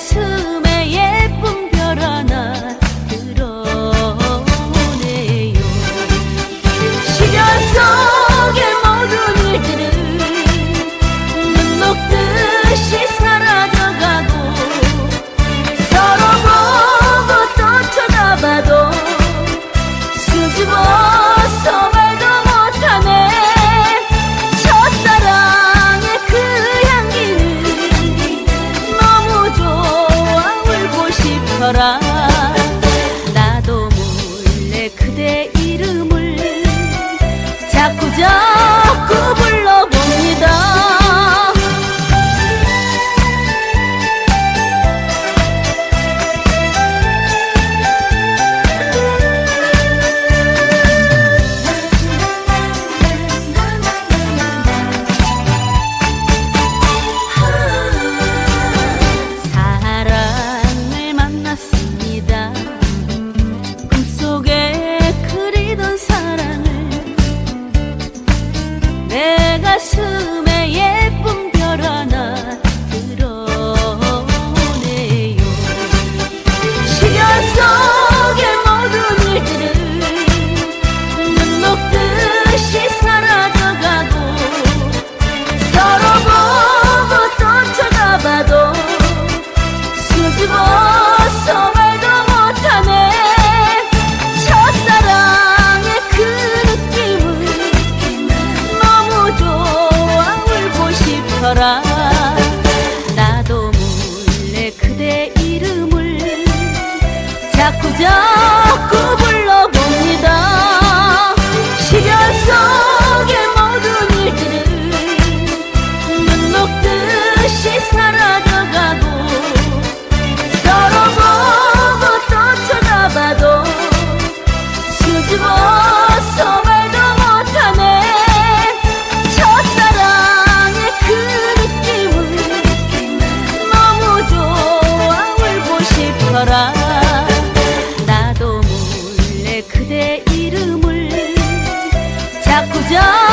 guess who 가슴에 예 주어라. 나도 몰래 그대 이름을 자꾸 자꾸 불러봅니다. 시련 속에 모든 일들을 눈 녹듯이 사라져 내 이름을 자꾸 전